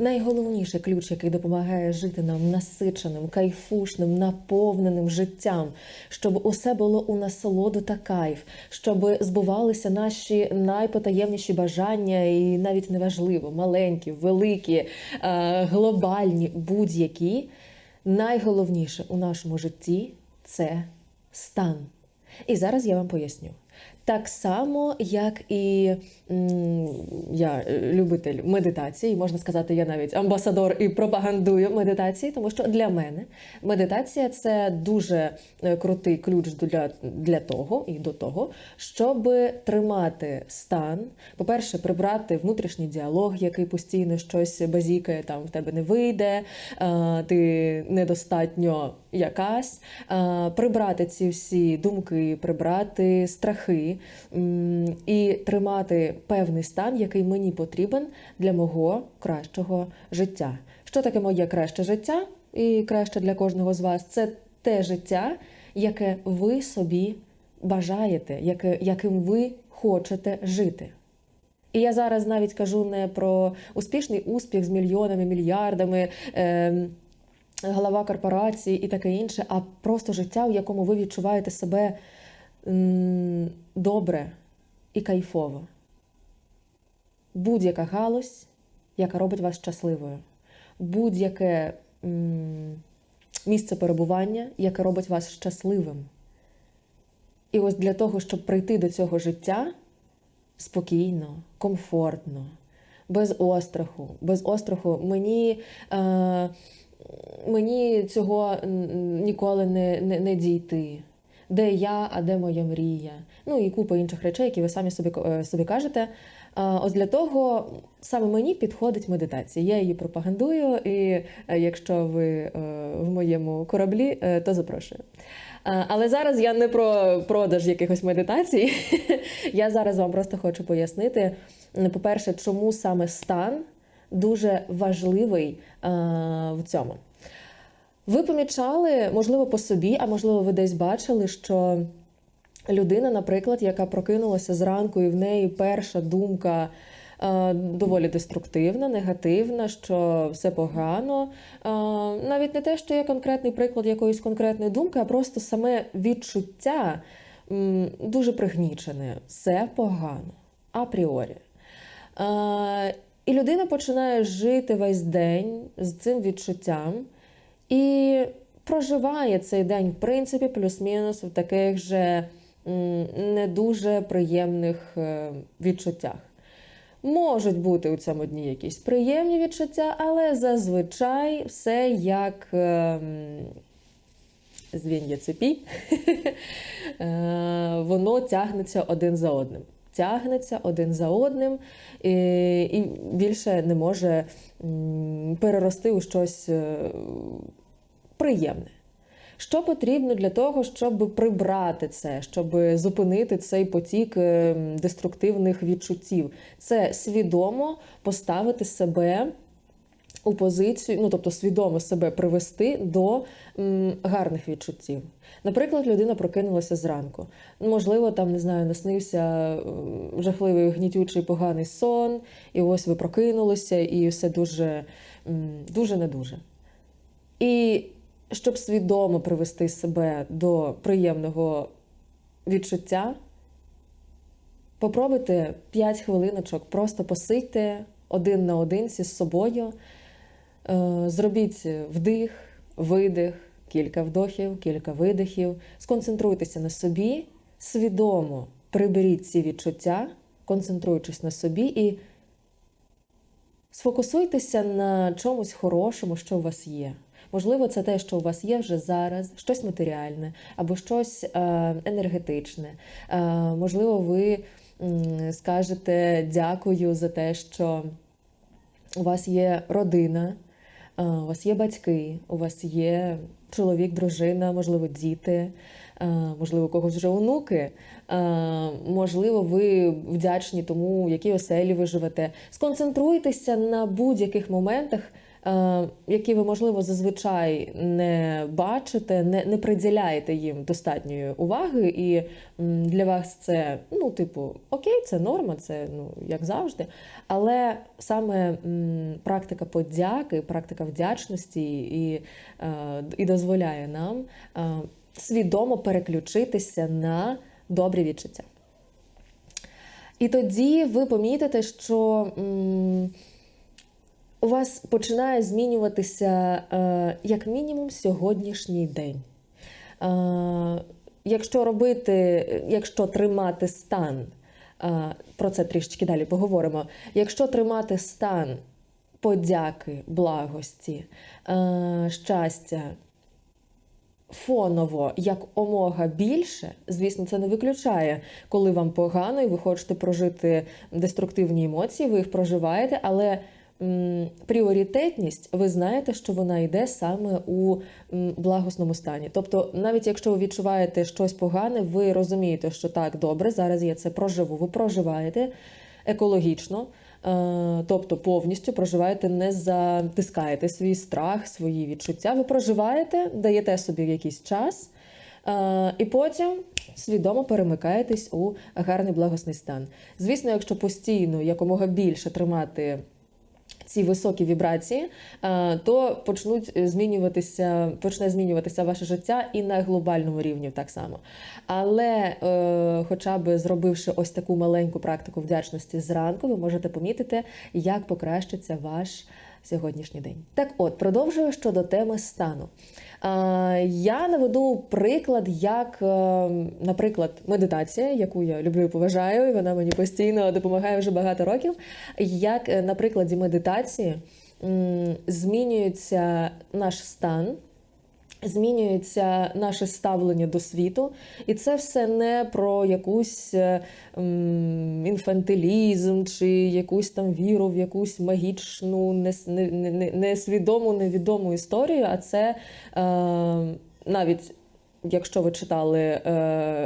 найголовніший ключ, який допомагає жити нам насиченим, кайфушним, наповненим життям, щоб усе було у насолоду та кайф, щоб збувалися наші найпотаємніші бажання, і навіть неважливо, маленькі, великі, е, глобальні, будь-які. Найголовніше у нашому житті це стан. І зараз я вам поясню. Так само, як і я е, любитель медитації, можна сказати, я навіть амбасадор і пропагандую медитації, тому що для мене медитація це дуже е, крутий ключ для, для того і до того, щоб тримати стан. По-перше, прибрати внутрішній діалог, який постійно щось базікає, там в тебе не вийде, ти недостатньо якась, е, прибрати ці всі думки, прибрати страхи і тримати певний стан, який мені потрібен для мого кращого життя. Що таке моє краще життя? І краще для кожного з вас це те життя, яке ви собі бажаєте, яке, яким ви хочете жити. І я зараз навіть кажу не про успішний успіх з мільйонами, мільярдами. Е, Голова корпорації і таке інше, а просто життя, в якому ви відчуваєте себе добре і кайфово. Будь-яка галузь, яка робить вас щасливою, будь-яке місце перебування, яке робить вас щасливим. І ось для того, щоб прийти до цього життя спокійно, комфортно, без остраху, без остраху, мені. Е, мені цього ніколи не, не, не дійти. Де я, а де моя мрія? Ну і купа інших речей, які ви самі собі, е, собі кажете. Ось для того саме мені підходить медитація. Я її пропагандую, і е, якщо ви е, в моєму кораблі, то запрошую. Але зараз я не про продаж якихось медитацій. Я зараз вам просто хочу пояснити, по-перше, чому саме стан дуже важливий а, в цьому. Ви помічали, можливо, по собі, а можливо, ви десь бачили, що людина, наприклад, яка прокинулася зранку, і в неї перша думка е, доволі деструктивна, негативна, що все погано. Е, навіть не те, що є конкретний приклад якоїсь конкретної думки, а просто саме відчуття дуже пригнічене. Все погано апріорі. Е, і людина починає жити весь день з цим відчуттям і проживає цей день, в принципі, плюс-мінус в таких же не дуже приємних е, відчуттях. Можуть бути у цьому дні якісь приємні відчуття, але зазвичай все як ем, звін'я цепі, Е, воно тягнеться один за одним. Тягнеться один за одним і, більше не може перерости у щось е, приємне. Що потрібно для того, щоб прибрати це, щоб зупинити цей потік е, деструктивних відчуттів? Це свідомо поставити себе у позицію, ну тобто свідомо себе привести до м, гарних відчуттів. Наприклад, людина прокинулася зранку. Можливо, там не знаю, наснився жахливий гнітючий поганий сон, і ось ви прокинулися, і все дуже, дуже не дуже. І щоб свідомо привести себе до приємного відчуття, попробуйте 5 хвилиночок, просто посидьте один на одинці з собою. Е, Зробіть вдих, видих, кілька вдохів, кілька видихів. Сконцентруйтеся на собі, свідомо приберіть ці відчуття, концентруючись на собі, і сфокусуйтеся на чомусь хорошому, що у вас є. Можливо, це те, що у вас є вже зараз, щось матеріальне або щось е, енергетичне. Е, можливо, ви скажете дякую за те, що у вас є родина, у вас є батьки, у вас є чоловік, дружина, можливо, діти, можливо, у когось вже онуки. Можливо, ви вдячні тому, в якій оселі ви живете. Сконцентруйтеся на будь-яких моментах, які ви, можливо, зазвичай не бачите, не, не приділяєте їм достатньої уваги, і для вас це, ну, типу, окей, це норма, це ну, як завжди. Але саме практика подяки, практика вдячності і, е, і дозволяє нам е, свідомо переключитися на добрі відчуття. І тоді ви помітите, що м, у вас починає змінюватися е, як мінімум сьогоднішній день. Е, якщо робити, якщо тримати стан, е, про це трішечки далі поговоримо. Якщо тримати стан подяки, благості, е, щастя, фоново як омога більше, звісно, це не виключає, коли вам погано і ви хочете прожити деструктивні емоції, ви їх проживаєте, але пріоритетність, ви знаєте, що вона йде саме у благосному стані. Тобто, навіть якщо ви відчуваєте щось погане, ви розумієте, що так, добре, зараз я це проживу. Ви проживаєте екологічно. Е, Тобто повністю проживаєте, не затискаєте свій страх, свої відчуття. Ви проживаєте, даєте собі якийсь час, е, і потім свідомо перемикаєтесь у гарний благосний стан. Звісно, якщо постійно якомога більше тримати. Ці високі вібрації, е, то почнуть змінюватися, почне змінюватися ваше життя і на глобальному рівні так само. Але, е, хоча б зробивши ось таку маленьку практику вдячності зранку, ви можете помітити, як покращиться ваш сьогоднішній день. Так, от продовжую щодо теми стану. Я наведу приклад, як, е, наприклад, медитація, яку я люблю і поважаю, і вона мені постійно допомагає вже багато років. Як е, на прикладі медитації змінюється наш стан. Змінюється наше ставлення до світу, і це все не про якусь ем, інфантилізм чи якусь там віру в якусь магічну, нес- не- не- не- несвідому, невідому історію. А це е, навіть якщо ви читали е,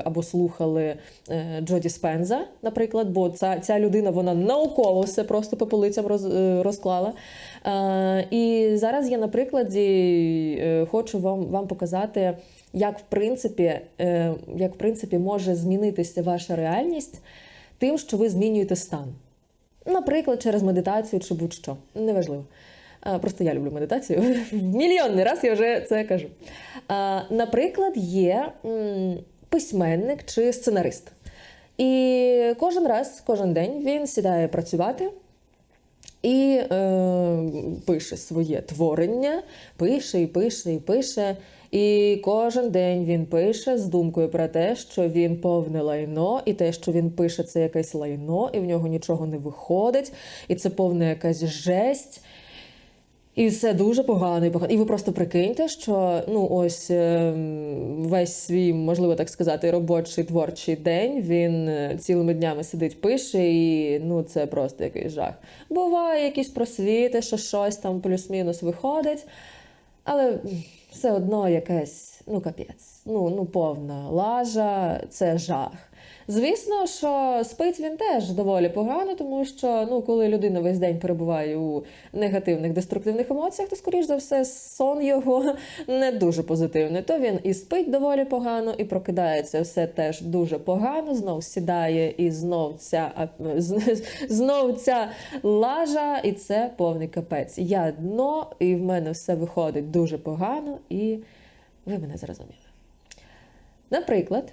або слухали е, Джоді Спенза, наприклад, бо ця, ця людина вона науково все просто по полицям роз, е, розклала. І зараз я на прикладі хочу вам, вам показати, як в принципі, як в принципі може змінитися ваша реальність тим, що ви змінюєте стан. Наприклад, через медитацію чи будь-що. Неважливо. Просто я люблю медитацію. Мільйонний раз я вже це кажу. Наприклад, є письменник чи сценарист. І кожен раз, кожен день він сідає працювати і е, пише своє творення, пише і пише і пише. І кожен день він пише з думкою про те, що він повне лайно, і те, що він пише, це якесь лайно, і в нього нічого не виходить, і це повна якась жесть. І все дуже погано і погано. І ви просто прикиньте, що ну ось ем, весь свій, можливо так сказати, робочий творчий день він е, цілими днями сидить, пише, і ну це просто якийсь жах. Буває якісь просвіти, що щось там плюс-мінус виходить, але все одно якесь, ну капець, ну, ну повна лажа, це жах. Звісно, що спить він теж доволі погано, тому що ну, коли людина весь день перебуває у негативних деструктивних емоціях, то, скоріш за все, сон його не дуже позитивний. То він і спить доволі погано, і прокидається все теж дуже погано. Знов сідає, і знов ця знов ця лажа, і це повний капець. Я дно, і в мене все виходить дуже погано, і ви мене зрозуміли. Наприклад,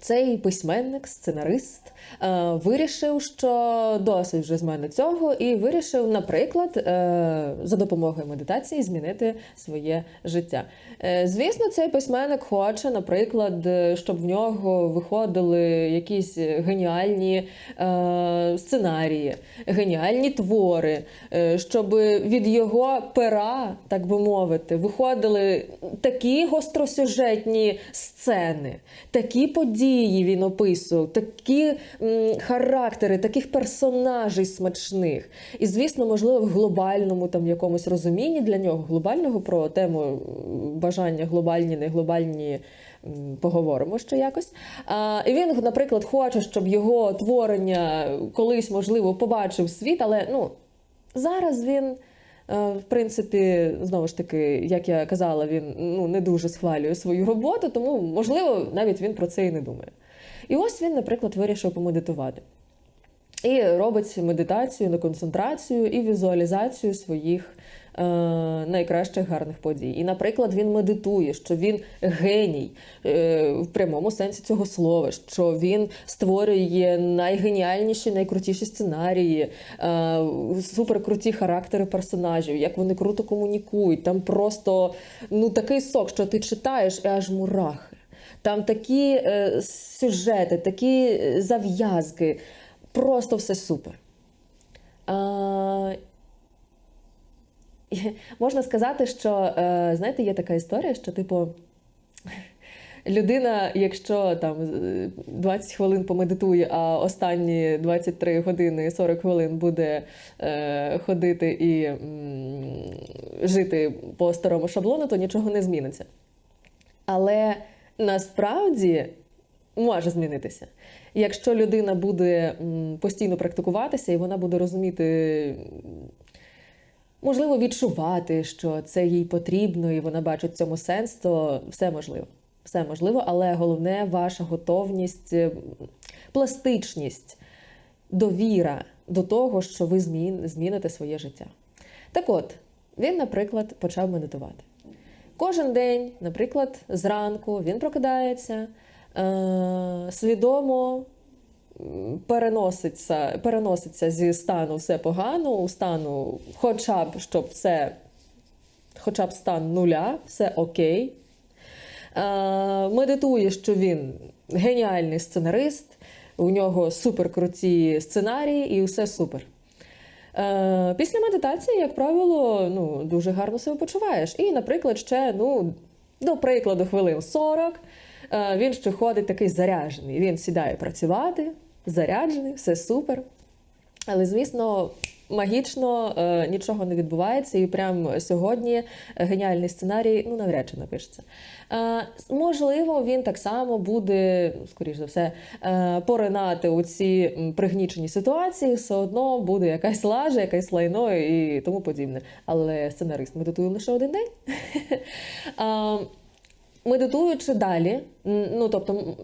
цей письменник, сценарист е, вирішив, що досить вже з мене цього, і вирішив, наприклад, е, за допомогою медитації змінити своє життя. Е, звісно, цей письменник хоче, наприклад, щоб в нього виходили якісь геніальні сценарії, геніальні твори, щоб від його пера, так би мовити, виходили такі гостросюжетні сцени, такі події він описував, такі м, характери, таких персонажей смачних. І, звісно, можливо, в глобальному там якомусь розумінні для нього глобального про тему бажання глобальні, не глобальні. Поговоримо ще якось. А, і він, наприклад, хоче, щоб його творення колись, можливо, побачив світ, але ну, зараз він В принципі, знову ж таки, як я казала, він ну, не дуже схвалює свою роботу, тому, можливо, навіть він про це і не думає. І ось він, наприклад, вирішив помедитувати. І робить медитацію на концентрацію і візуалізацію своїх е, найкращих гарних подій. І, наприклад, він медитує, що він геній е, в прямому сенсі цього слова, що він створює найгеніальніші, найкрутіші сценарії, е, суперкруті характери персонажів, як вони круто комунікують. Там просто ну, такий сок, що ти читаєш і аж мурахи. Там такі е, сюжети, такі е, зав'язки. Просто все супер. А, можна сказати, що е, знаєте, є така історія, що, типу, людина, якщо там е, 20 хвилин помедитує, а останні 23 години і 40 хвилин буде е, ходити і м, жити по старому шаблону, то нічого не зміниться. Але насправді може змінитися. Якщо людина буде постійно практикуватися і вона буде розуміти, можливо, відчувати, що це їй потрібно, і вона бачить в цьому сенс, то все можливо. Все можливо, але головне ваша готовність, е, пластичність, довіра до того, що ви змін, зміните своє життя. Так от, він, наприклад, почав медитувати. Кожен день, наприклад, зранку він прокидається, е- свідомо переноситься, переноситься зі стану все погано, у стану, хоча б щоб все, хоча б стан нуля, все окей. Медитує, що він геніальний сценарист, у нього суперкруті сценарії і все супер. Після медитації, як правило, ну, дуже гарно себе почуваєш. І, наприклад, ще, ну, до прикладу, хвилин 40, е, він ще ходить такий заряджений. Він сідає працювати, заряджений, все супер. Але, звісно, магічно е, нічого не відбувається, і прямо сьогодні геніальний сценарій ну, навряд чи напишеться. Е, можливо, він так само буде, скоріш за все, е, поринати у ці пригнічені ситуації, все одно буде якась лажа, якась лайно і тому подібне. Але сценарист медитує лише один день. Е, Медитуючи далі, ну тобто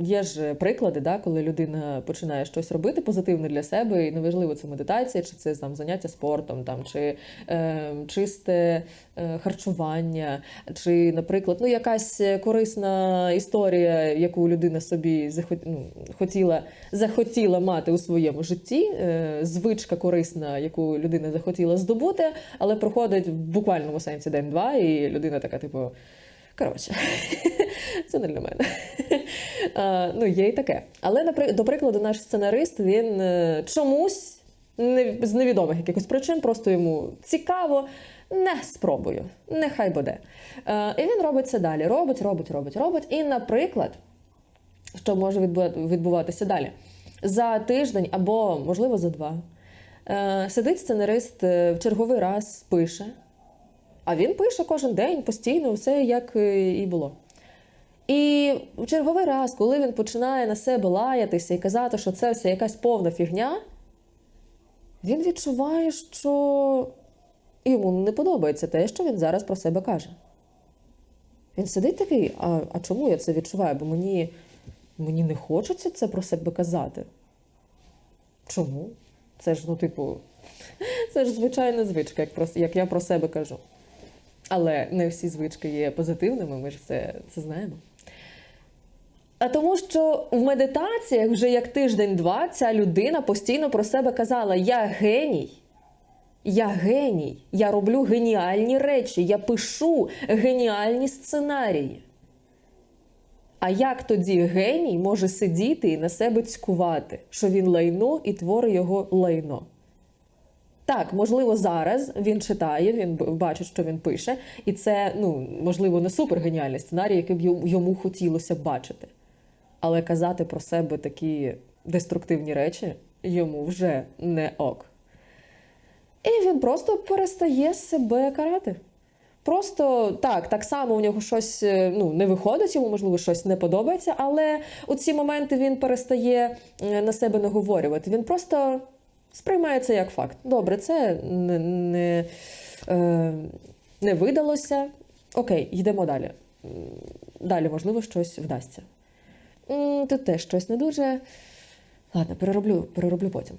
є ж приклади, да, коли людина починає щось робити позитивне для себе, і неважливо, це медитація, чи це там заняття спортом, там чи е, чисте е, харчування, чи, наприклад, ну якась корисна історія, яку людина собі захот, ну, хотіла, захотіла мати у своєму житті, е, звичка корисна, яку людина захотіла здобути, але проходить в буквальному сенсі день-два, і людина така, типу. Коротше, це не для мене. А, ну, є і таке. Але, до прикладу, наш сценарист він е, чомусь не, з невідомих якихось причин, просто йому цікаво, не спробую, нехай буде. Е, і він робить це далі. Робить, робить, робить, робить. І, наприклад, що може відбуватися далі? За тиждень або, можливо, за два. Е, Сидить сценарист е, в черговий раз, пише. А він пише кожен день постійно, все як і було. І в черговий раз, коли він починає на себе лаятися і казати, що це все якась повна фігня, він відчуває, що йому не подобається те, що він зараз про себе каже. Він сидить такий, а, а чому я це відчуваю? Бо мені, мені не хочеться це про себе казати. Чому? Це ж, ну, типу, це ж звичайна звичка, як, про, як я про себе кажу. Але не всі звички є позитивними, ми ж це, це знаємо. А тому, що в медитаціях вже як тиждень-два ця людина постійно про себе казала: Я геній, я геній, я роблю геніальні речі, я пишу геніальні сценарії. А як тоді геній може сидіти і на себе цькувати, що він лайно і твори його лайно? Так, можливо, зараз він читає, він бачить, що він пише, і це, ну, можливо, не супергеніальний сценарій, який б йому- хотілося бачити. Але казати про себе такі деструктивні речі йому вже не ок. І він просто перестає себе карати. Просто так, так само у нього щось е, ну, не виходить, йому, можливо, щось не подобається, але у ці моменти він перестає е, на себе наговорювати. Він просто Сприймає це як факт. Добре, це не, не, е, не видалося. Окей, йдемо далі. Далі, можливо, щось вдасться. Тут теж щось не дуже. Ладно, перероблю, перероблю потім.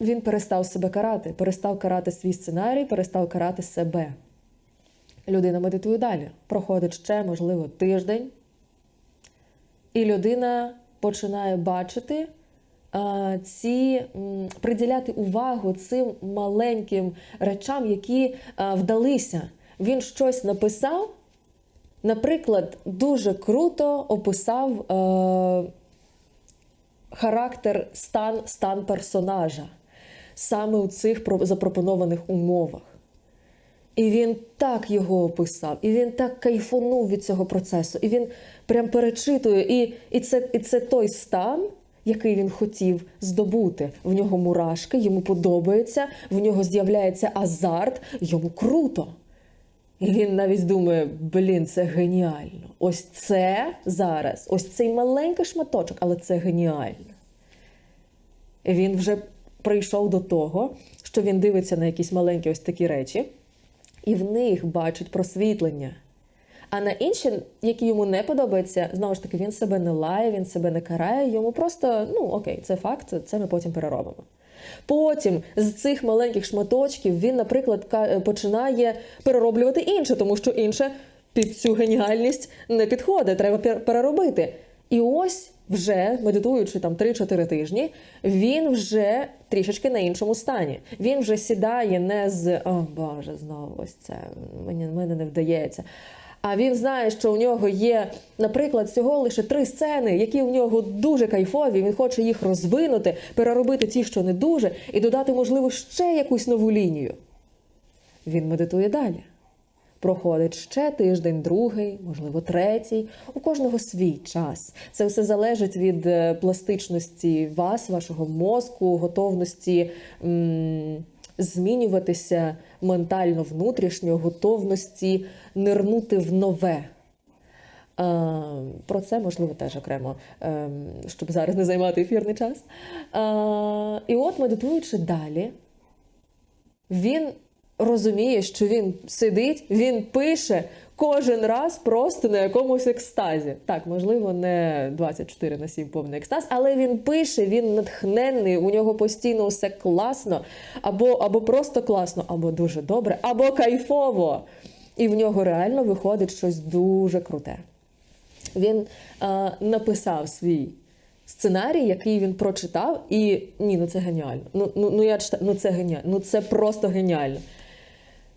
Він перестав себе карати, перестав карати свій сценарій, перестав карати себе. Людина медитує далі. Проходить ще, можливо, тиждень, і людина починає бачити а, ці м, приділяти увагу цим маленьким речам, які а, вдалися. Він щось написав. Наприклад, дуже круто описав е, характер, стан, стан персонажа саме у цих запропонованих умовах. І він так його описав, і він так кайфонув від цього процесу, і він прям перечитує. І, і, це, і це той стан, який він хотів здобути. В нього мурашки, йому подобається, в нього з'являється азарт, йому круто. І він навіть думає: блін, це геніально. Ось це зараз, ось цей маленький шматочок, але це геніально. Він вже прийшов до того, що він дивиться на якісь маленькі ось такі речі, і в них бачить просвітлення. А на інші, які йому не подобаються, знову ж таки, він себе не лає, він себе не карає, йому просто, ну окей, це факт, це ми потім переробимо. Потім з цих маленьких шматочків він, наприклад, починає перероблювати інше, тому що інше під цю геніальність не підходить, треба переробити. І ось вже медитуючи там 3-4 тижні, він вже трішечки на іншому стані. Він вже сідає не з о Боже, знову ось це мені мене не вдається. А він знає, що у нього є, наприклад, всього лише три сцени, які у нього дуже кайфові. Він хоче їх розвинути, переробити ті, що не дуже, і додати, можливо, ще якусь нову лінію. Він медитує далі. Проходить ще тиждень, другий, можливо, третій. У кожного свій час. Це все залежить від е, пластичності вас, вашого мозку, готовності м, змінюватися ментально внутрішньо, готовності нирнути в нове. Про це можливо теж окремо, ем, щоб зараз не займати ефірний час. І от медитуючи далі, він розуміє, що він сидить, він пише кожен раз просто на якомусь екстазі. Так, можливо, не 24 на 7 повний екстаз, але він пише, він натхненний, у нього постійно все класно, або, або просто класно, або дуже добре, або кайфово. І в нього реально виходить щось дуже круте. Він е, написав свій сценарій, який він прочитав, і ні, ну це геніально. Ну, ну, ну я читаю, ну це геніально, ну це просто геніально.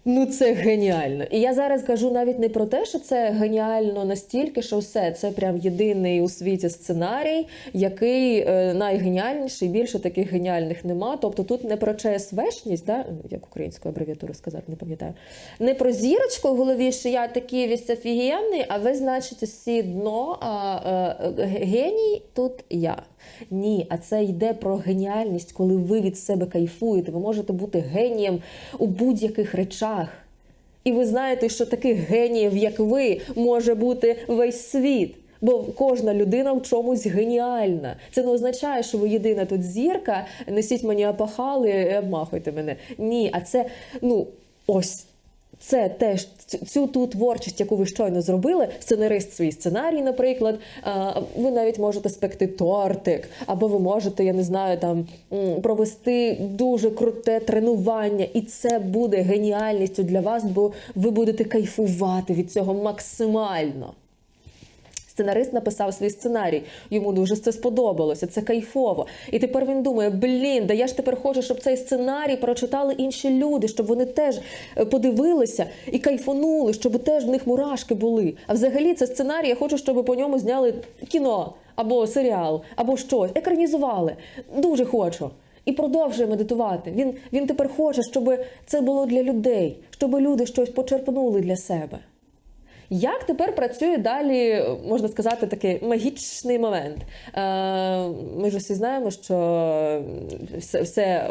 Ну, це геніально. І я зараз кажу навіть не про те, що це геніально настільки, що все це прям єдиний у світі сценарій, який е, найгеніальніший, більше таких геніальних нема. Тобто тут не про ЧСВшність, да? як українською абревіатуру сказати, не пам'ятаю. Не про зірочку в голові, що я такий весь офігенний, а ви, значить, всі дно, а е, е, геній тут я. Ні, а це йде про геніальність, коли ви від себе кайфуєте. Ви можете бути генієм у будь-яких речах. І ви знаєте, що таких геніїв, як ви, може бути весь світ. Бо кожна людина в чомусь геніальна. Це не означає, що ви єдина тут зірка, несіть мені апахали і обмахуйте мене. Ні, а це ну ось. Це теж цю ту творчість, яку ви щойно зробили, сценарист свій сценарій, наприклад. Ви навіть можете спекти тортик, або ви можете, я не знаю, там провести дуже круте тренування, і це буде геніальністю для вас, бо ви будете кайфувати від цього максимально. Сценарист написав свій сценарій, йому дуже це сподобалося, це кайфово. І тепер він думає: блін, да я ж тепер хочу, щоб цей сценарій прочитали інші люди, щоб вони теж е, подивилися і кайфонули, щоб теж в них мурашки були. А взагалі це сценарій, я хочу, щоб по ньому зняли кіно або серіал, або щось, екранізували. Дуже хочу. І продовжує медитувати. Він, він тепер хоче, щоб це було для людей, щоб люди щось почерпнули для себе. Як тепер працює далі, можна сказати, такий магічний момент? Е, Ми ж всі знаємо, що все, все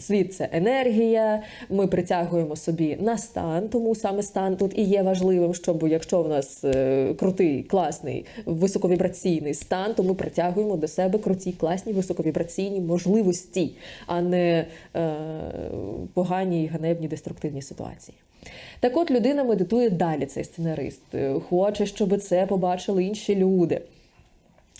світ це енергія. Ми притягуємо собі на стан, тому саме стан тут і є важливим, щоб якщо в нас е, крутий, класний, високовібраційний стан, то ми притягуємо до себе круті, класні, високовібраційні можливості, а не е, погані, і ганебні, деструктивні ситуації. Так от людина медитує далі, цей сценарист, Е, хоче, щоб це побачили інші люди.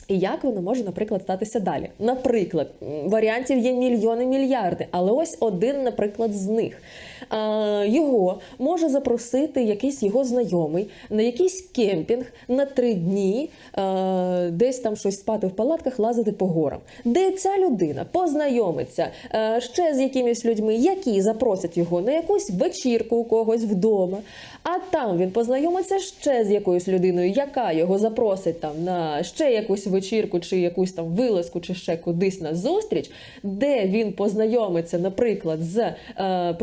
І як воно може, наприклад, статися далі? Наприклад, варіантів є мільйони мільярди, але ось один, наприклад, з них. А, його може запросити якийсь його знайомий на якийсь кемпінг на три дні, а, десь там щось спати в палатках, лазити по горам, де ця людина познайомиться а, ще з якимись людьми, які запросять його на якусь вечірку у когось вдома. А там він познайомиться ще з якоюсь людиною, яка його запросить там на ще якусь вечірку, чи якусь там вилазку, чи ще кудись на зустріч, де він познайомиться, наприклад, з е,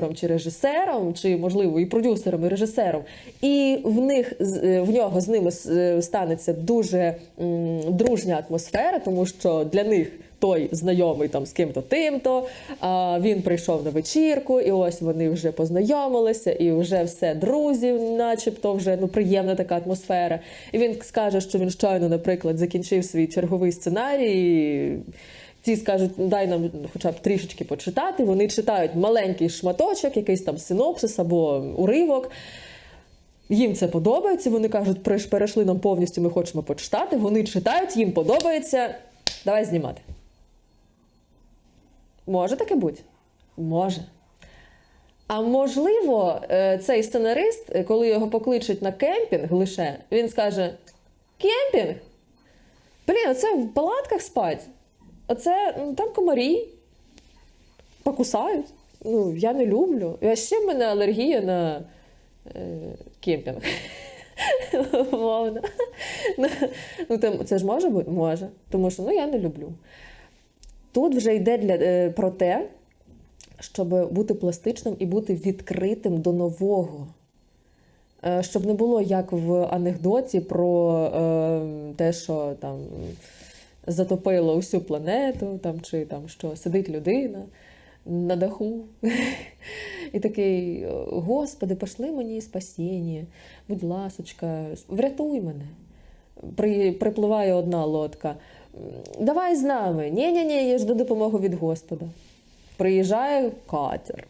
продюсером чи режисером, чи можливо і продюсером, і режисером, і в них е, в нього з ними е, станеться дуже дружня атмосфера, тому що для них той знайомий там з ким-то тим-то. Він прийшов на вечірку, і ось вони вже познайомилися, і вже все друзі, начебто вже ну приємна така атмосфера. І він скаже, що він щойно, наприклад, закінчив свій черговий сценарій. і Ці скажуть, «Ну, дай нам хоча б трішечки почитати. Вони читають маленький шматочок, якийсь там синопсис або уривок. Їм це подобається. Вони кажуть, перейшли нам повністю, ми хочемо почитати. Вони читають, їм подобається. Давай знімати. Може таке бути? Може. А можливо, е, цей сценарист, е, коли його покличуть на кемпінг лише, він скаже: Кемпінг? Блін, оце в палатках спать. Оце м, там комарі покусають. Ну, я не люблю. А ще в мене алергія на е, кемпінг. Ну, Ну, там, це ж може бути? Може. Тому що ну, я не люблю. Тут вже йде для, е, про те, щоб бути пластичним і бути відкритим до нового. Е, Щоб не було як в анекдоті про е, те, що там затопило усю планету, там, чи там що сидить людина на даху. І такий, Господи, пошли мені спасіння, будь ласочка, врятуй мене. При, припливає одна лодка. Давай з нами. Ні, ні, ні, я жду допомогу від Господа. Приїжджає катер.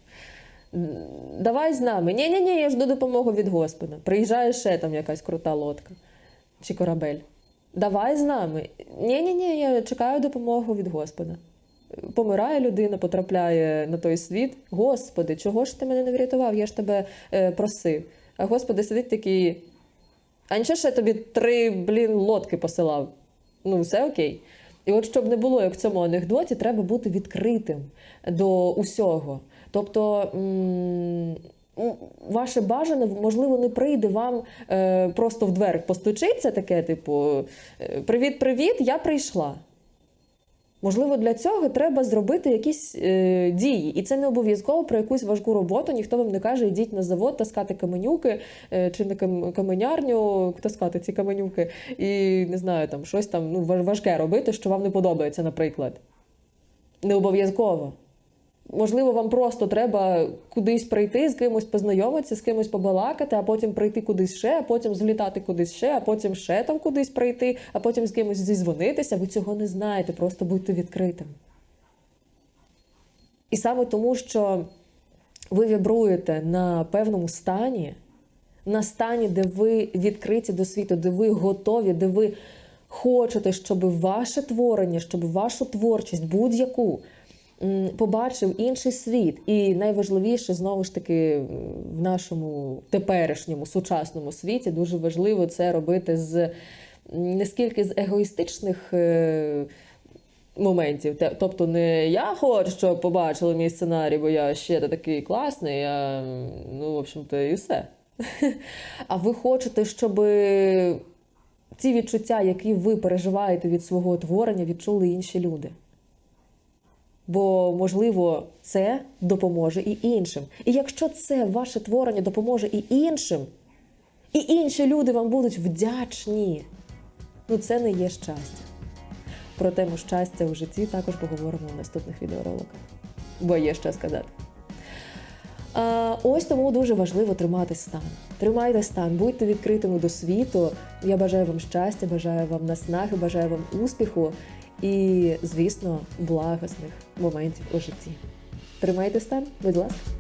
Давай з нами. Ні, ні, ні, я жду допомогу від Господа. Приїжджає ще там якась крута лодка чи корабель. Давай з нами. Ні, ні, ні, я чекаю допомогу від Господа. Помирає людина, потрапляє на той світ. Господи, чого ж ти мене не врятував? Я ж тебе е, просив. А Господи сидить такий. А нічого я тобі три, блін, лодки посилав. Ну, все окей. І от щоб не було, як в цьому анекдоті, треба бути відкритим до усього. Тобто. м, Ваше бажане, можливо, не прийде вам е, просто в двері постучиться таке, типу: Привіт-привіт, я прийшла. Можливо, для цього треба зробити якісь е, дії. І це не обов'язково про якусь важку роботу. Ніхто вам не каже, йдіть на завод, таскати каменюки е, чи на каменярню, таскати ці каменюки, і не знаю, там щось там ну, важке робити, що вам не подобається, наприклад. Не обов'язково. Можливо, вам просто треба кудись прийти, з кимось познайомитися, з кимось побалакати, а потім прийти кудись ще, а потім злітати кудись ще, а потім ще там кудись прийти, а потім з кимось зізвонитися. Ви цього не знаєте, просто будьте відкритим. І саме тому, що ви вібруєте на певному стані, на стані, де ви відкриті до світу, де ви готові, де ви хочете, щоб ваше творення, щоб вашу творчість, будь-яку побачив інший світ. І найважливіше, знову ж таки, в нашому теперішньому сучасному світі дуже важливо це робити з не скільки з егоїстичних. е, Моментів, тобто не я хочу, щоб побачили мій сценарій, бо я ще такий класний, а, ну, в общем-то, і все. А ви хочете, щоб ці відчуття, які ви переживаєте від свого творення, відчули інші люди. Бо, можливо, це допоможе і іншим. І якщо це ваше творення допоможе і іншим, і інші люди вам будуть вдячні. Ну, це не є щастя. Про тему щастя у житті також поговоримо в наступних відеороликах, бо є що сказати. А, ось тому дуже важливо тримати стан. Тримайте стан, будьте відкритими до світу. Я бажаю вам щастя, бажаю вам наснаги, бажаю вам успіху і, звісно, благосних моментів у житті. Тримайте стан, будь ласка.